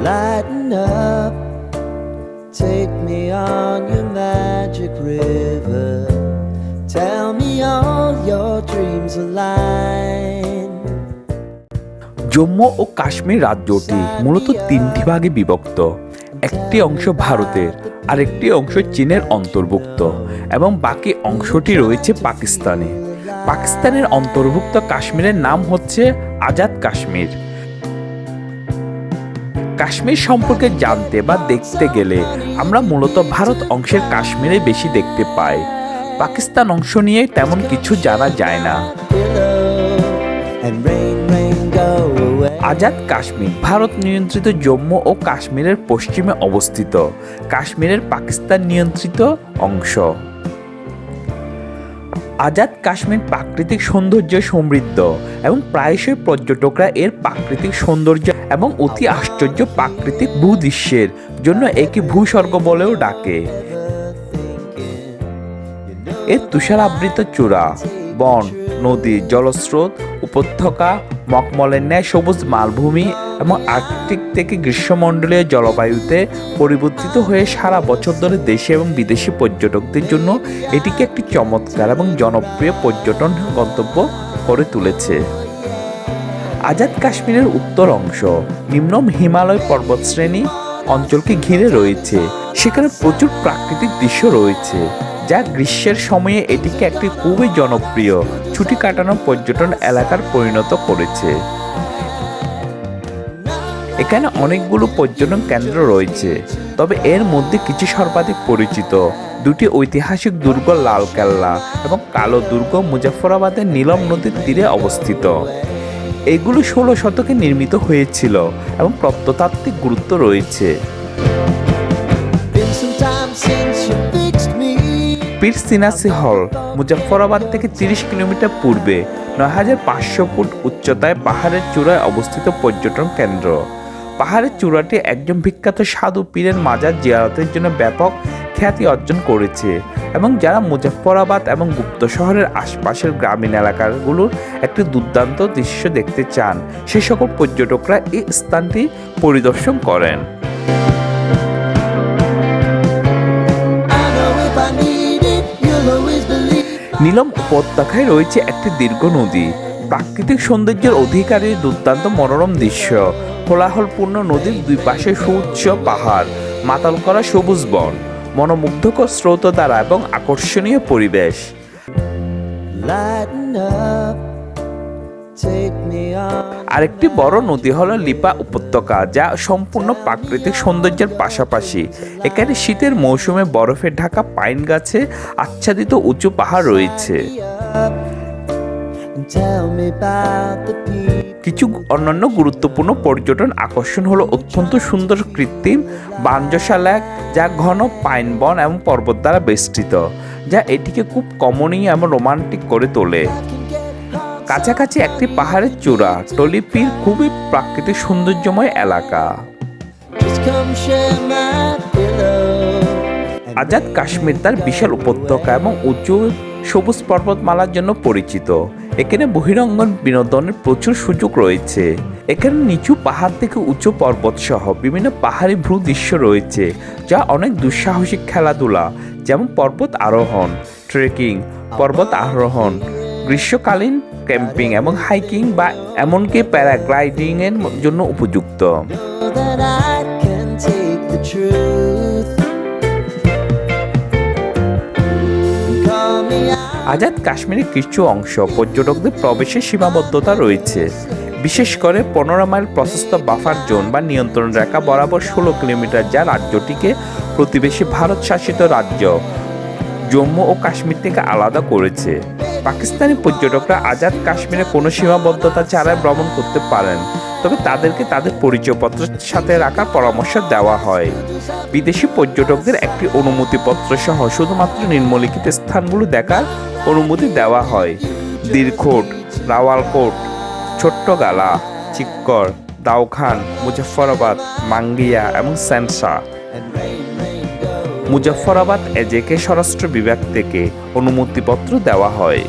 Lighten up, take me on your magic river. Tell me all your dreams align. Jammu ও কাশ্মীর রাজ্যটি মূলত তিনটি ভাগে বিভক্ত। একটি অংশ ভারতের আরেকটি অংশ চীনের অন্তর্ভুক্ত এবং বাকি অংশটি রয়েছে পাকিস্তানে। পাকিস্তানের অন্তর্ভুক্ত কাশ্মীরের নাম হচ্ছে আজাদ কাশ্মীর। কাশ্মীর সম্পর্কে জানতে বা দেখতে গেলে আমরা মূলত ভারত অংশের কাশ্মীরে বেশি দেখতে পাই। পাকিস্তান অংশ নিয়ে তেমন কিছু জানা যায় না. আজাদ কাশ্মীর ভারত নিয়ন্ত্রিত জম্মু ও কাশ্মীরের পশ্চিমে অবস্থিত। কাশ্মীরের পাকিস্তান নিয়ন্ত্রিত অংশ। আজাদ কাশ্মীর প্রাকৃতিক সৌন্দর্য সমৃদ্ধ এবং প্রায়শই পর্যটকরা এর প্রাকৃতিক সৌন্দর্য এবং অতি আশ্চর্য প্রাকৃতিক ভূদৃশ্যের জন্য একে ভূস্বর্গ বলেও ডাকে। এর তুষারাবৃত চূড়া, বন, নদী, জলস্রোত, উপত্যকা মকমলের ন্যায় সবুজ মালভূমি এবং আর্কটিক থেকে গ্রীষ্মমণ্ডলীয় জলবায়ুতে পরিবর্তিত হয়ে সারা বছর ধরে দেশে এবং বিদেশি পর্যটকদের জন্য এটিকে একটি চমৎকার এবং জনপ্রিয় পর্যটন গন্তব্য করে তুলেছে। আজাদ কাশ্মীরের উত্তর অংশ। নিম্ন হিমালয় পর্বতশ্রেণী অঞ্চলকে ঘিরে রয়েছে। সেখানে প্রচুর প্রাকৃতিক দৃশ্য রয়েছে, যা গ্রীষ্মের সময়ে এটিকে একটি খুবই জনপ্রিয় ছুটি কাটানো পর্যটন এলাকার পরিণত করেছে। এখানে অনেকগুলো পর্যটন কেন্দ্র রয়েছে, তবে এর মধ্যে কিছু সর্বাধিক পরিচিত। দুটি ঐতিহাসিক দুর্গ লাল কেল্লা এবং কালো দুর্গ মুজাফরাবাদের নীলম নদীর তীরে অবস্থিত। এগুলো ষোলো শতকে নির্মিত হয়েছিল এবং প্রত্নতাত্ত্বিক গুরুত্ব রয়েছে. পীর সিনাসি হল মুজাফরাবাদ থেকে তিরিশ কিলোমিটার পূর্বে নয় হাজার পাঁচশো ফুট উচ্চতায় পাহাড়ের চূড়ায় অবস্থিত পর্যটন কেন্দ্র পাহাড়ের চূড়াটি একজন বিখ্যাত সাধু পীরের মাজার জিয়ারতের জন্য ব্যাপক খ্যাতি অর্জন করেছে এবং যারা মুজাফরাবাদ এবং গুপ্ত শহরের আশপাশের গ্রামীণ এলাকাগুলোর একটি দুর্দান্ত দৃশ্য দেখতে চান, সে সকল পর্যটকরা এই স্থানটি পরিদর্শন করেন. নীলম উপত্যকায় রয়েছে একটি দীর্ঘ নদী। প্রাকৃতিক সৌন্দর্যের অধিকারী দুর্দান্ত মনোরম দৃশ্য। কোলাহলপূর্ণ নদীর দুই পাশে সুউচ্চ পাহাড়। মাতাল করা সবুজ বন। মনোমুগ্ধকর স্রোত দ্বারা এবং আকর্ষণীয় পরিবেশ. আরেকটি বড় নদী হলো লিপা উপত্যকা যা সম্পূর্ণ প্রাকৃতিক সৌন্দর্যের পাশাপাশি এখানে শীতের মৌসুমে বরফে ঢাকা পাইন গাছে আচ্ছাদিত উঁচু পাহাড় রয়েছে tell me about the people. কিছু অন্যান্য গুরুত্বপূর্ণ পর্যটন আকর্ষণ হলো অত্যন্ত সুন্দর কৃত্রিম বাঞ্জশালা যা ঘন পাইন বন এবং পর্বত দ্বারা বেষ্টিত, যা এটিকে খুব কমনীয় এবং রোমান্টিক করে তোলে কাছাকাছি একটি পাহাড়ের চূড়া টলিপির খুবই প্রাকৃতিক সৌন্দর্যময় এলাকা. আজাদ কাশ্মীর তার বিশাল উপত্যকা এবং উঁচু সবুজ পর্বতমালার জন্য পরিচিত এখানে বহিরঙ্গন বিনোদনের প্রচুর সুযোগ রয়েছে। এখানে নিচু পাহাড় থেকে উঁচু পর্বত সহ বিভিন্ন পাহাড়ি ভ্রু দৃশ্য রয়েছে, যা অনেক দুঃসাহসিক খেলাধুলা, যেমন পর্বত আরোহণ ট্রেকিং পর্বত আরোহণ, গ্রীষ্মকালীন ক্যাম্পিং এবং হাইকিং বা এমনকি প্যারাগ্লাইডিং এর জন্য উপযুক্ত। আজাদ কাশ্মীরের কিছু অংশ পর্যটকদের প্রবেশের সীমাবদ্ধতা রয়েছে। বিশেষ করে পনেরো মাইল প্রশস্ত বাফার জোন বা নিয়ন্ত্রণ রেখা বরাবর ষোলো কিলোমিটার যা রাজ্যটিকে প্রতিবেশী ভারত শাসিত রাজ্য। জম্মু ও কাশ্মীর থেকে আলাদা করেছে। পাকিস্তানি পর্যটকরা আজাদ কাশ্মীরে কোনো সীমাবদ্ধতা ছাড়াই ভ্রমণ করতে পারেন, তবে তাদেরকে তাদের পরিচয়পত্রের সাথে রাখার পরামর্শ দেওয়া হয়। বিদেশি পর্যটকদের একটি অনুমতিপত্র সহ শুধুমাত্র নিম্নলিখিত স্থানগুলো দেখার অনুমতি দেওয়া হয়। দীর্ঘোট রাওয়ালকোট, ছোট্টগালা, চিক্কর দাউখান মুজফরাবাদ মাঙ্গিয়া এবং স্যানসা। মুজফরাবাদ এজেকে স্বরাষ্ট্র বিভাগ থেকে অনুমতিপত্র দেওয়া হয়।